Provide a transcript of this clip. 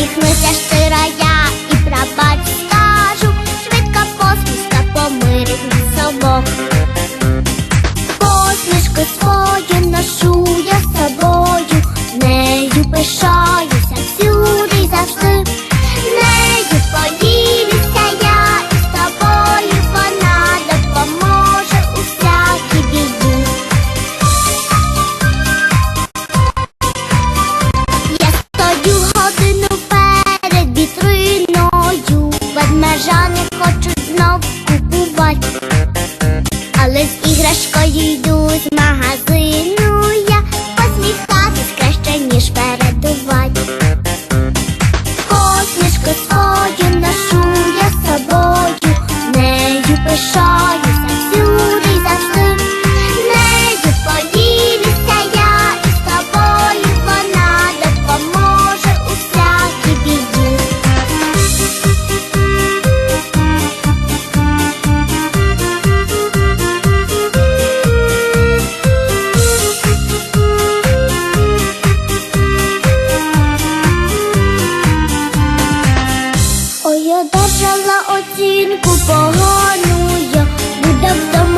Усміхнуся щира я і прабач скажу, швидко посмішка помирить нас собою. Посмішку свою ношу я з собою, нею пишу. Подобрала оцінку погану я, буде вдома.